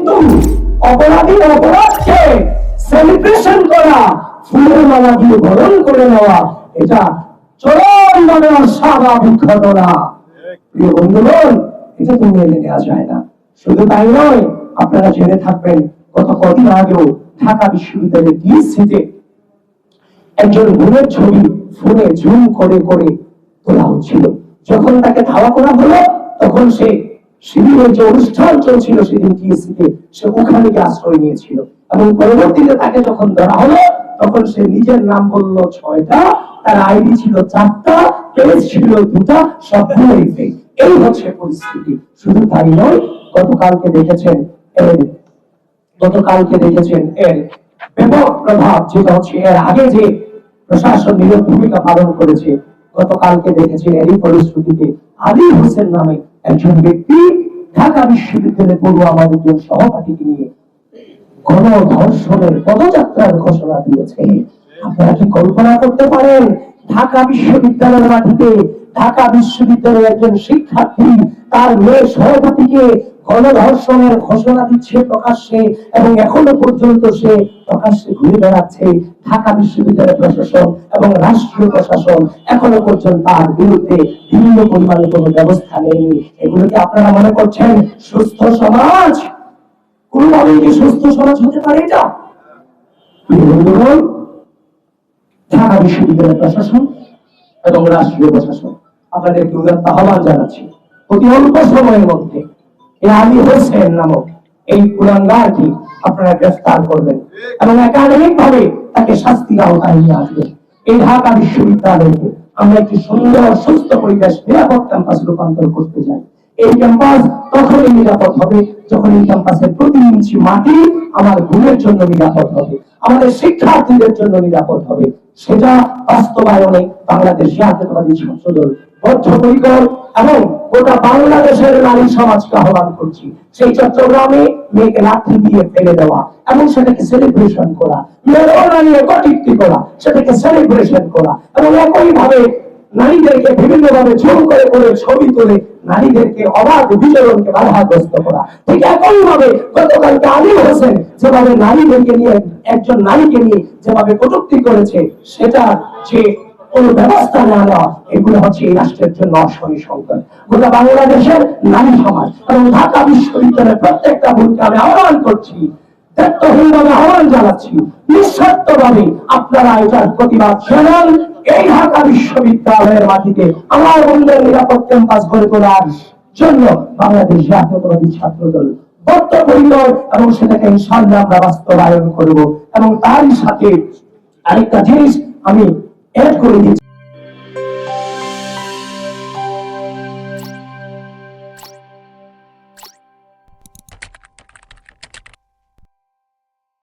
কিন্তু অপরাধীর অপরাধকে সেলিব্রেশন করা, ফুলের মালা দিয়ে বরণ করে নেওয়া, এটা চরম ভাবে অস্বাভাবিক ঘটনা। প্রিয় বন্ধুগণ, এটা তো মেনে নেওয়া যায় না। শুধু তাই নয়, আপনারা জেনে থাকবেন, গত কদিন আগেও ঢাকা বিশ্ববিদ্যালয়ের ডিএসসিতে একজন বোনের ছবি ফোনে জুম করে করে তোলা হচ্ছিল। যখন তাকে ধাওয়া করা হলো, তখন সে শিবিরের যে অনুষ্ঠান চলছিল সেদিন টিএসসিতে, সে ওখানে গিয়ে আশ্রয় নিয়েছিল এবং পরবর্তীতে তাকে যখন ধরা হলো, তখন সে নিজের নাম বলল ছয়টা, তার আইডি ছিল চারটা পেজ ছিল দুটা সবগুলোই fake। এই হচ্ছে পরিস্থিতি শুধু তাই নয়, গতকালকে দেখেছেন এর, গতকালকে দেখেছেন এর ব্যাপক প্রভাব, যেটা হচ্ছে এর আগে যে প্রশাসন নীরব ভূমিকা পালন করেছে, গতকালকে দেখেছেন এরই ফলশ্রুতিতে আলী হোসেন নামে একজন ব্যক্তি ঢাকা বিশ্ববিদ্যালয়ে পড়ুয়া আমার একজন সহপাঠীকে নিয়ে গণধর্ষণের পদযাত্রার ঘোষণা দিয়েছে। আপনারা কি কল্পনা করতে পারেন, ঢাকা বিশ্ববিদ্যালয়ের মাটিতে ঢাকা বিশ্ববিদ্যালয়ের একজন শিক্ষার্থী তার মেয়ে সহপাঠীকে গণধর্ষণের ঘোষণা দিচ্ছে প্রকাশ্যে এবং এখনও পর্যন্ত সে প্রকাশ্যে ঘুরে বেড়াচ্ছে ঢাকা বিশ্ববিদ্যালয় প্রশাসন এবং রাষ্ট্রীয় প্রশাসন এখনও পর্যন্ত তার বিরুদ্ধে বিভিন্ন পরিমাণে কোনো ব্যবস্থা নেয়নি। এগুলোকে আপনারা মনে করছেন সুস্থ সমাজ? কোনোভাবেই কি সুস্থ সমাজ হতে পারে এটা? ঢাকা বিশ্ববিদ্যালয় প্রশাসন এবং রাষ্ট্রীয় প্রশাসন, আপনাদেরকে উদাত্ত আহ্বান জানাচ্ছি। অতি অল্প সময়ের মধ্যে এই হোসেন নামক এই আপনারা গ্রেফতার করবেন এবং একাডেমিক ভাবে তাকে শাস্তির আওতায় নিয়ে আসবেন। এই ঢাকা বিশ্ববিদ্যালয়কে আমরা একটি সুন্দর, সুস্থ পরিবেশ, নিরাপদ ক্যাম্পাস রূপান্তর করতে চাই। এই ক্যাম্পাস তখনই নিরাপদ হবে যখন এই ক্যাম্পাসের প্রতি ইঞ্চি মাটি আমার ঘুমের জন্য নিরাপদ হবে, আমাদের শিক্ষার্থীদের জন্য নিরাপদ হবে। সেটা বাস্তবায়নে বাংলাদেশ জাতীয়তাবাদী বদ্ধপরিকর এবং গোটা বাংলাদেশের নারী সমাজকে আহ্বান করছি। সেই চট্টগ্রামে মেয়েকে লাঠি দিয়ে ফেলে দেওয়া এবং সেটাকে সেলিব্রেশন করা। মেয়েরা নিয়ে কটিক্তি করা, সেটাকে সেলিব্রেশন করা এবং একই ভাবে নারীদেরকে বিভিন্ন ভাবে ঝুম করে করে ছবি তুলে নারীদেরকে অবাধ বিচরণকে বাধাগ্রস্ত করা। ঠিক একই ভাবে গতকালকে আলী হোসেন যেভাবে নারীদেরকে নিয়ে, একজন নারীকে নিয়ে যেভাবে কটূক্তি করেছে, সেটা যে কোন ব্যবস্থা না নেওয়া এগুলো হচ্ছে এই রাষ্ট্রের জন্য অসহনীয় সংকট। গোটা বাংলাদেশের নারী সমাজ এবং ঢাকা বিশ্ববিদ্যালয়ের প্রত্যেকটা ভূমিকা আমি আহ্বান করছি আহ্বান জানাচ্ছি, নিঃস্বার্থভাবে আপনারা এটার প্রতিবাদ এই ঢাকা বিশ্ববিদ্যালয়ের মাটিতে আমার বন্ধুদের নিরাপদ ক্যাম্পাস গড়ে তোলার জন্য বাংলাদেশ জাতীয়তাবাদী ছাত্র দল এবং সেটাকে ইনশাল্লাহ আমরা বাস্তবায়ন করব এবং তারই সাথে আরেকটা জিনিস আমি এড করে দিচ্ছি